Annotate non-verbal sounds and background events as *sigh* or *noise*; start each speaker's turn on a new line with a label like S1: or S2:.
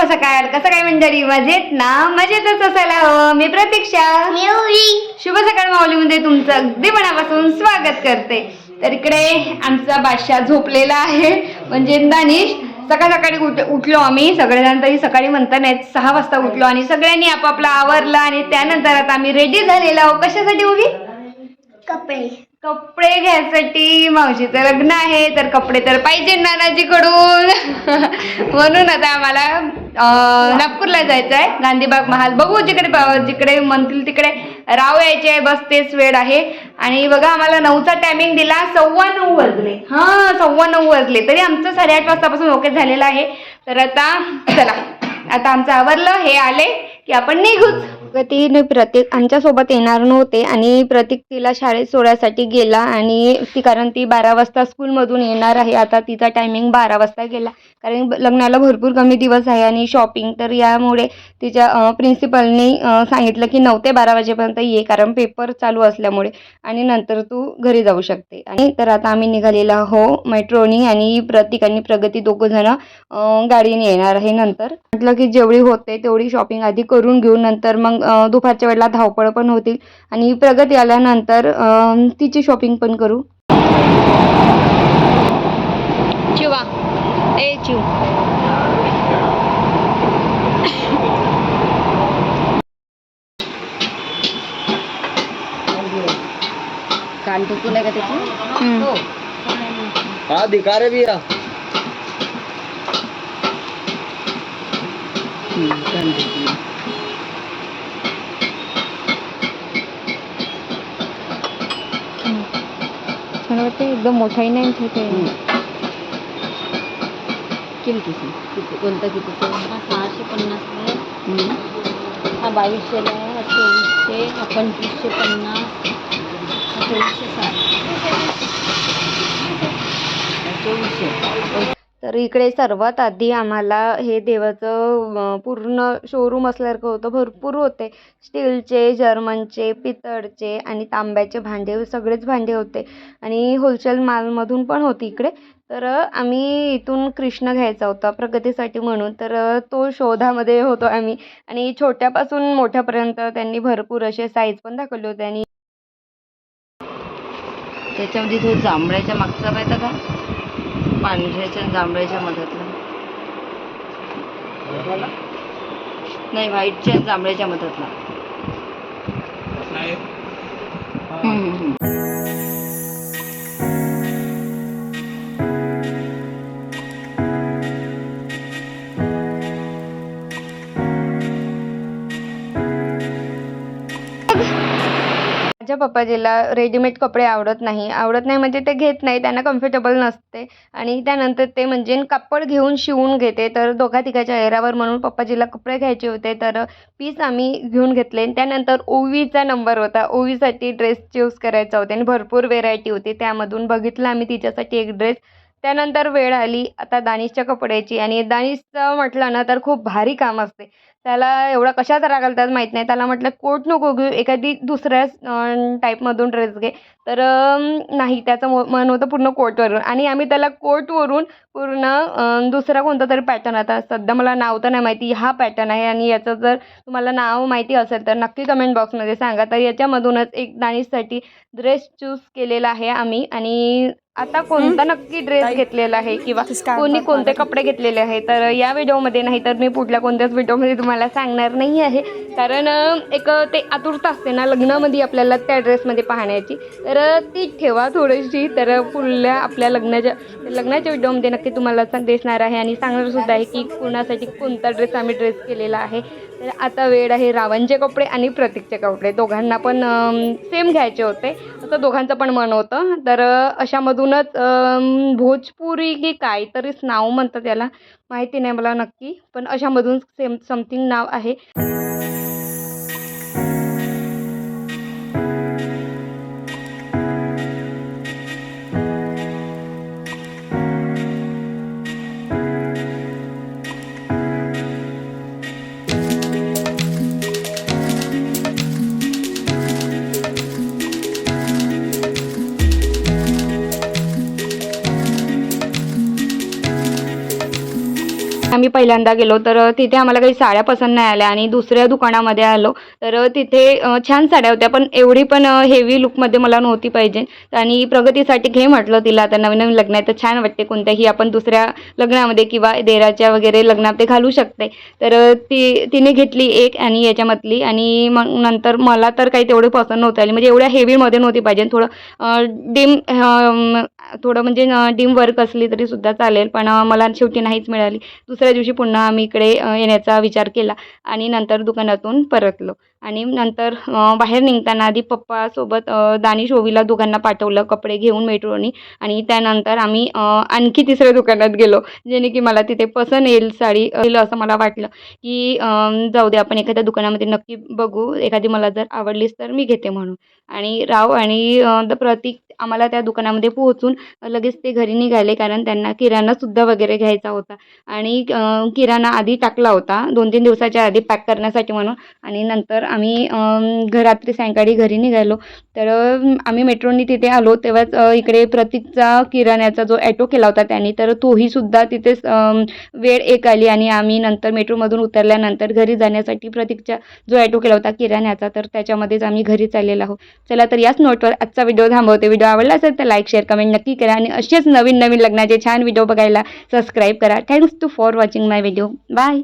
S1: शुभ सकाळ कसं काय मंडळी? मजेत ना? मजेतच असायला हवं मी प्रतीक्षा. शुभ सकाळ माऊलीमध्ये तुमचं अगदी मनापासून स्वागत करते. तर इकडे आमचा बादशाह झोपलेला आहे म्हणजे दानिश. सकाळ सकाळी उठ उठलो आम्ही. सगळेजण तरी सकाळी म्हणता नाहीत सहा वाजता उठलो आणि सगळ्यांनी आपापला आवरलं आणि त्यानंतर आता आम्ही रेडी झालेलो आहोत. कशासाठी उभी
S2: कपडे.
S1: कपडे घ्यायसाठी. मावशीचं लग्न आहे तर कपडे तर पाहिजे नानाजीकडून. *laughs* म्हणून आता आम्हाला नागपूरला जायचं आहे गांधीबाग महाल. बघू जिकडे जिकडे म्हणतील तिकडे. राव यायचे आहे बस तेच वेळ आहे. आणि बघा आम्हाला नऊचा टायमिंग दिला सव्वा नऊ वाजले. हां सव्वा नऊ वाजले. तरी आमचं साडेआठ वाजतापासून ओके झालेलं आहे. तर आता चला. आता आमचं आवरलं हे आले की आपण निघूच. तीन प्रतीक आमच्यासोबत येणार नव्हते आणि प्रतीक तिला शाळेत सोडायसाठी गेला आणि ती कारण ती बारा वाजता स्कूलमधून येणार आहे. आता तिचा टायमिंग बारा वाजता गेला. कारण लग्नाला भरपूर कमी दिवस आहे आणि शॉपिंग तर यामुळे तिच्या प्रिन्सिपलनी सांगितलं की नऊ ते बारा वाजेपर्यंत ये कारण पेपर चालू असल्यामुळे आणि नंतर तू घरी जाऊ शकते. आणि तर आता आम्ही निघालेलो हो मेट्रोनी आणि प्रतीक आणि प्रगती दोघं जण गाडीने येणार आहे नंतर. म्हटलं की जेवढी होते तेवढी शॉपिंग आधी करून घेऊन नंतर मग दुपारच्या वेळेला धावपळ पण होतील. आणि प्रगती आल्यानंतर तिची शॉपिंग पण करू.
S2: कान टुकून आहे? का त्याची.
S3: हाँ दिखा रहे भैया
S2: कान टुकून
S1: मला वाटतं एकदम मोठाही नाही छोटे
S2: किती किती किती? कोणता कितीचं
S4: हा सहाशे पन्नास आहे.
S2: हम्म.
S4: हा बावीसशेला आहे. हा चोवीसशे हा पंचवीसशे पन्नास.
S1: तर इकडे सर्वात आधी आम्हाला हे देवाचं पूर्ण शोरूम असल्यासारखं होतं. भरपूर होते. स्टीलचे जर्मनचे पितळचे आणि तांब्याचे भांडे सगळेच भांडे होते. आणि होलसेल मालमधून पण होती इकडे. तर आम्ही इथून कृष्ण घ्यायचा होता प्रगतीसाठी म्हणून. तर तो शोधामध्ये होतो आम्ही. आणि छोट्यापासून मोठ्यापर्यंत त्यांनी भरपूर असे साईज पण दाखवले होते. आणि
S2: त्याच्यामध्ये तो जांभळ्याच्या मागचा पाहिजे का? पांढऱ्याच्या जांभळ्याच्या मधातला. नाही व्हाईटच्या जांभळ्याच्या मधातला.
S1: पप्पाजीला रेडीमेड कपडे आवडत नाही. आवडत नाही म्हणजे ते घेत नाही त्यांना कम्फर्टेबल नसते. आणि त्यानंतर ते म्हणजे कापड घेऊन शिवून घेते. तर दोघा तिघाच्या एरावर म्हणून पप्पाजीला कपडे घ्यायचे होते. तर पीस आम्ही घेऊन घेतले. त्यानंतर ओवीचा नंबर होता. ओवीसाठी ड्रेस चूज करायचा होता. आणि भरपूर व्हेरायटी होती. त्यामधून बघितलं आम्ही तिच्यासाठी एक ड्रेस त्यानंतर वेळ आली. आता दानिशच्या कपड्याची. आणि दानिशचं म्हटलं ना तर खूप भारी काम असते. त्याला एवढा कशाचा राग आला त्याला माहीत नाही. त्याला म्हटलं कोट नको घेऊ एखादी दुसऱ्याच टाईपमधून ड्रेस घे. तर नाही त्याचं मो- मन होतं पूर्ण कोटवरून. आणि आम्ही त्याला कोटवरून पूर्ण दुसरा कोणता तरी पॅटर्न आता सध्या मला नाव तर नाही माहिती हा पॅटर्न आहे. आणि याचं जर तुम्हाला नाव माहिती असेल तर नक्की कमेंट बॉक्समध्ये सांगा. तर याच्यामधूनच एक दानिशसाठी ड्रेस चूज केलेला आहे आम्ही. आणि आता कोणता नक्की ड्रेस घेतलेला आहे किंवा कोणी कोणते कपडे घेतलेले आहे तर या व्हिडिओमध्ये नाही तर मी पुढल्या कोणत्याच व्हिडिओमध्ये तुम्हाला सांगणार नाही आहे. कारण एक ते आतुरता असते ना लग्नामध्ये आपल्याला त्या ड्रेसमध्ये पाहण्याची. तर ती ठेवा थोडीशी. तर पुढल्या आपल्या लग्नाच्या लग्नाच्या व्हिडिओमध्ये नक्की तुम्हाला दिसणार आहे आणि सांगणार सुद्धा आहे की कोणासाठी कोणता ड्रेस आम्ही ड्रेस केलेला आहे. तर आता वेळ आहे रावणचे कपडे आणि प्रतीकचे कपडे. दोघांना पण सेम घ्यायचे होते. असं दोघांचं पण मन होतं. तर अशामधूनच भोजपुरी की काय तरीच नाव म्हणतात त्याला माहिती नाही मला नक्की पण अशामधून सेम समथिंग नाव आहे. आम्ही पहिल्यांदा गेलो तर तिथे आम्हाला काही साड्या पसंत नाही आल्या आणि दुसऱ्या दुकानामध्ये आलो. तर तिथे छान साड्या होत्या पण एवढी पण हेवी लुकमध्ये मला नव्हती पाहिजे. आणि प्रगतीसाठी घे म्हटलं तिला आता नवीन नवीन लग्न आहे तर छान वाटते कोणत्याही आपण दुसऱ्या लग्नामध्ये किंवा देराच्या वगैरे लग्नात ते घालू शकते. तर ती तिने घेतली एक आणि याच्यामधली आणि मग नंतर मला तर काही तेवढे पसंत नव्हते आली. म्हणजे एवढ्या हेवीमध्ये नव्हती पाहिजे. थोडं डिम थोडं म्हणजे डिम वर्क असली तरी सुद्धा चालेल पण मला शेवटी नाहीच मिळाली. दुसरी दुसऱ्या दिवशी पुन्हा आम्ही इकडे येण्याचा विचार केला आणि नंतर दुकानातून परतलो. आणि नंतर बाहेर निघताना आधी पप्पासोबत दानिश ओवीला दोघांना पाठवलं कपडे घेऊन मेट्रोनी. आणि त्यानंतर आम्ही आणखी तिसऱ्या दुकानात गेलो जेणे की मला तिथे पसंत येईल साडी येईल असं मला वाटलं की जाऊ दे आपण एखाद्या दुकानामध्ये नक्की बघू. एखादी मला जर आवडलीच तर मी घेते म्हणून. आणि राव आणि द प्रतीक आम्हाला त्या दुकानामध्ये पोहोचून लगेच ते घरी निघाले कारण त्यांना किराणासुद्धा वगैरे घ्यायचा होता. आणि किराणा आधी टाकला होता. दोन तीन दिवसाच्या आधी पॅक करण्यासाठी म्हणून. आणि नंतर आम्ही घरात्री सायंकाळी घरी निघालो. तर आम्ही मेट्रोनी तिथे आलो. तेव्हाच इकडे प्रतीकचा किराण्याचा जो ॲटो केला होता त्यांनी तर तोही सुद्धा तिथेच वेळ एक आली. आणि आम्ही नंतर मेट्रोमधून उतरल्यानंतर घरी जाण्यासाठी प्रतीकचा जो ॲटो केला होता किराण्याचा तर त्याच्यामध्येच आम्ही घरी चाललेलो आहोत. चला तर याच नोटवर आजचा व्हिडिओ थांबवते. व्हिडिओ आवडला असेल तर लाईक शेअर कमेंट नक्की करा. आणि असेच नवीन नवीन लग्नाचे छान व्हिडिओ बघायला सबस्क्राईब करा. Thanks to for watching my video bye